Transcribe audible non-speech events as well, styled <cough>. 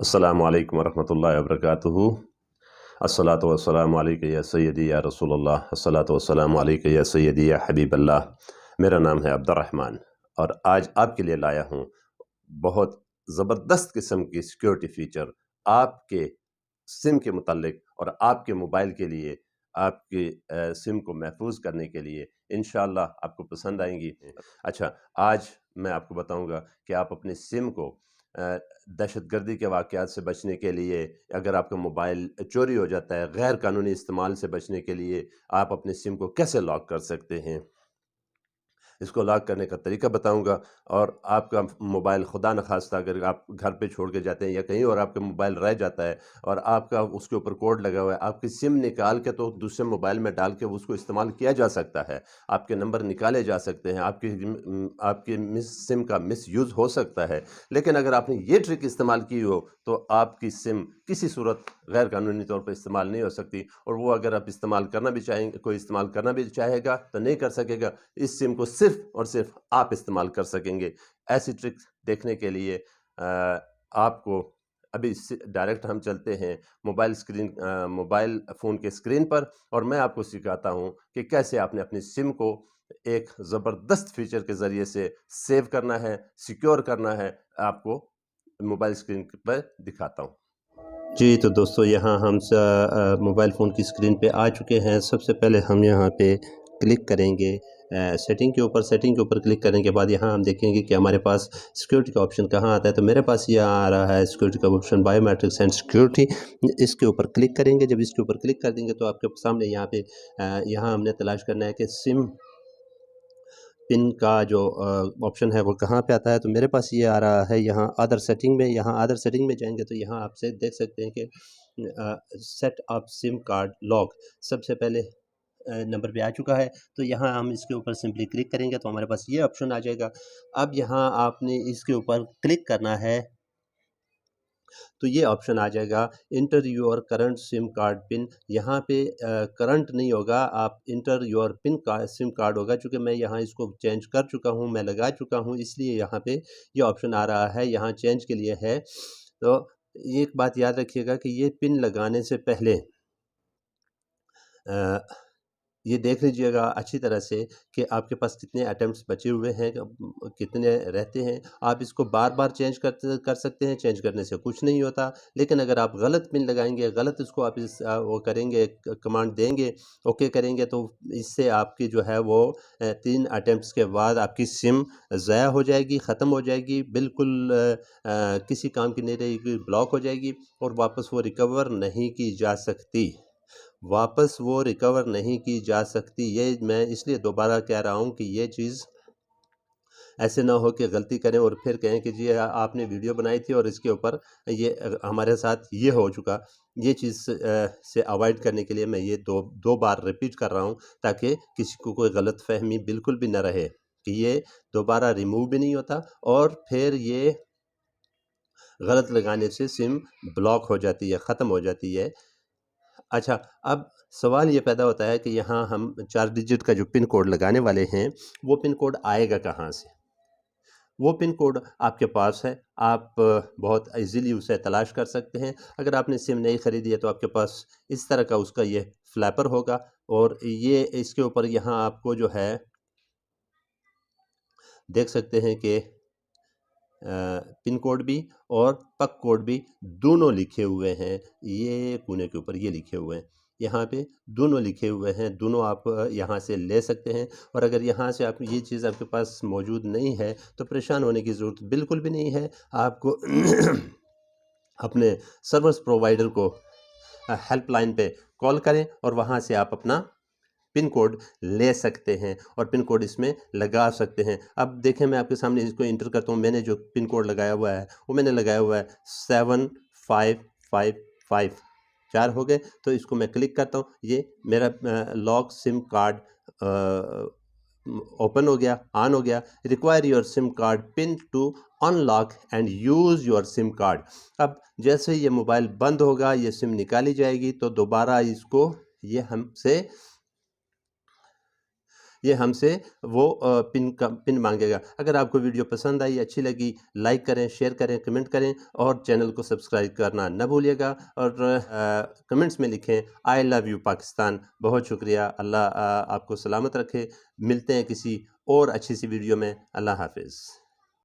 वरहमतुल्लाहि वबरकातुहू अस्सलातु वस्सलामु अलैका या सय्यदी या रसूलुल्लाह अस्सलातु वस्सलामु अलैका या सय्यदी या हबीबल्लाह मेरा नाम है अब्दुर्रहमान और आज आपके लिए लाया हूँ बहुत ज़बरदस्त किस्म की सिक्योरिटी फ़ीचर आपके सिम के मतलब और आपके मोबाइल के लिए आपके सिम को महफूज करने के लिए इन आपको पसंद आएँगी अच्छा आज मैं आपको बताऊँगा कि आप अपने सिम को दहशत गर्दी के वाक़ात से बचने के लिए, अगर आपका मोबाइल चोरी हो जाता है गैर कानूनी इस्तेमाल से बचने के लिए आप अपने सिम को कैसे लॉक कर सकते हैं? इसको लॉक करने का तरीका बताऊँगा। और आपका मोबाइल खुदा न खास्ता अगर आप घर पे छोड़ के जाते हैं या कहीं और आपका मोबाइल रह जाता है और आपका उसके ऊपर कोड लगा हुआ है, आपकी सिम निकाल के तो दूसरे मोबाइल में डाल के उसको इस्तेमाल किया जा सकता है। आपके नंबर निकाले जा सकते हैं, आपकी आपकी मिस, सिम का मिस यूज़ हो सकता है। लेकिन अगर आपने ये ट्रिक इस्तेमाल की हो तो आपकी सिम किसी सूरत गैर कानूनी तौर पर इस्तेमाल नहीं हो सकती। और वो अगर आप इस्तेमाल करना भी चाहेंगे कोई इस्तेमाल करना भी चाहेगा तो नहीं कर सकेगा। इस सिम को सिर्फ़ सिर्फ़ और सिर्फ़ आप इस्तेमाल कर सकेंगे। ऐसी ट्रिक्स देखने के लिए आपको अभी डायरेक्ट हम चलते हैं मोबाइल स्क्रीन मोबाइल फ़ोन के स्क्रीन पर और मैं आपको सिखाता हूँ कि कैसे आपने अपनी सिम को एक ज़बरदस्त फीचर के ज़रिए से सेव करना है सिक्योर करना है, आपको मोबाइल स्क्रीन पर दिखाता हूँ। जी तो दोस्तों यहाँ हम मोबाइल फ़ोन की स्क्रीन पे आ चुके हैं। सबसे पहले हम यहाँ पे क्लिक करेंगे सेटिंग के ऊपर सेटिंग के ऊपर क्लिक करने के बाद यहाँ हम देखेंगे कि हमारे पास सिक्योरिटी का ऑप्शन कहाँ आता है। तो मेरे पास ये आ रहा है सिक्योरिटी का ऑप्शन बायोमेट्रिक्स एंड सिक्योरिटी इसके ऊपर क्लिक करेंगे, जब इसके ऊपर क्लिक कर देंगे तो आपके सामने यहाँ पे यहाँ हमने तलाश करना है कि सिम पिन का जो ऑप्शन है वो कहाँ पे आता है। तो मेरे पास ये आ रहा है यहाँ अदर सेटिंग में। यहाँ अदर सेटिंग में जाएँगे तो यहाँ आपसे देख सकते हैं कि set up SIM card lock सबसे पहले नंबर पे आ चुका है। तो यहाँ हम इसके ऊपर सिंपली क्लिक करेंगे तो हमारे पास ये ऑप्शन आ जाएगा। अब यहाँ आपने इसके ऊपर क्लिक करना है। तो ये ऑप्शन आ जाएगा enter your current SIM card PIN यहाँ पे करंट नहीं होगा आप इंटर योर पिन का सिम कार्ड होगा चूँकि मैं यहाँ इसको चेंज कर चुका हूँ मैं लगा चुका हूँ इसलिए यहाँ पे ये ऑप्शन आ रहा है यहाँ चेंज के लिए है। तो एक बात याद रखिएगा कि ये पिन लगाने से पहले आ, ये देख लीजिएगा अच्छी तरह से कि आपके पास कितने अटैम्प्ट बचे हुए हैं कितने रहते हैं। आप इसको बार बार चेंज कर कर सकते हैं चेंज करने से कुछ नहीं होता। लेकिन अगर आप गलत पिन लगाएँगे गलत इसको आप इस वो करेंगे कमांड देंगे ओके करेंगे तो इससे आपकी जो है वो तीन अटैम्प्ट के बाद आपकी सिम ज़ाया हो जाएगी ख़त्म हो जाएगी बिल्कुल आ, किसी काम की नहीं रहेगी ब्लॉक हो जाएगी और वापस वो रिकवर नहीं की जा सकती। वापस वो रिकवर नहीं की जा सकती। ये मैं इसलिए दोबारा कह रहा हूँ कि ये चीज़ ऐसे ना हो कि गलती करें और फिर कहें कि जी आपने वीडियो बनाई थी और इसके ऊपर ये हमारे साथ ये हो चुका। ये चीज़ से अवॉइड करने के लिए मैं ये दो दो बार रिपीट कर रहा हूँ ताकि किसी को कोई गलत फहमी बिल्कुल भी ना रहे कि ये दोबारा रिमूव भी नहीं होता और फिर ये गलत लगाने से सिम ब्लॉक हो जाती है, ख़त्म हो जाती है। अच्छा अब सवाल ये पैदा होता है कि यहाँ हम चार डिजिट का जो पिन कोड लगाने वाले हैं, वो पिन कोड आएगा कहाँ से? वो पिन कोड आपके पास है, आप बहुत इजीली उसे तलाश कर सकते हैं। अगर आपने सिम नहीं ख़रीदी है तो आपके पास इस तरह का उसका ये फ्लैपर होगा और ये इसके ऊपर यहाँ आपको जो है, देख सकते हैं कि पिन कोड भी और पक कोड भी दोनों लिखे हुए हैं। ये कोने के ऊपर ये लिखे हुए हैं। यहाँ पे दोनों लिखे हुए हैं। दोनों आप यहाँ से ले सकते हैं। और अगर यहाँ से आप, ये चीज़ आपके पास मौजूद नहीं है तो परेशान होने की ज़रूरत बिल्कुल भी नहीं है। आपको <clears throat> अपने सर्विस प्रोवाइडर को हेल्पलाइन पे कॉल करें और वहाँ से आप अपना पिन कोड ले सकते हैं और पिन कोड इसमें लगा सकते हैं। अब देखें, मैं आपके सामने इसको इंटर करता हूँ। मैंने जो पिन कोड लगाया हुआ है, वो मैंने लगाया हुआ है सेवन फाइव फाइव फाइव। चार हो गए तो इसको मैं क्लिक करता हूँ। ये मेरा लॉक सिम कार्ड ओपन हो गया, ऑन हो गया। Require your SIM card PIN to unlock and use your SIM card. अब जैसे ये मोबाइल बंद होगा, ये सिम निकाली जाएगी तो दोबारा इसको, ये हमसे ये हमसे वो पिन पिन मांगेगा। अगर आपको वीडियो पसंद आई, अच्छी लगी, लाइक करें, शेयर करें, कमेंट करें और चैनल को सब्सक्राइब करना न भूलिएगा। और कमेंट्स में लिखें आई लव यू पाकिस्तान बहुत शुक्रिया। अल्लाह आपको सलामत रखे। मिलते हैं किसी और अच्छी सी वीडियो में। अल्लाह हाफिज़।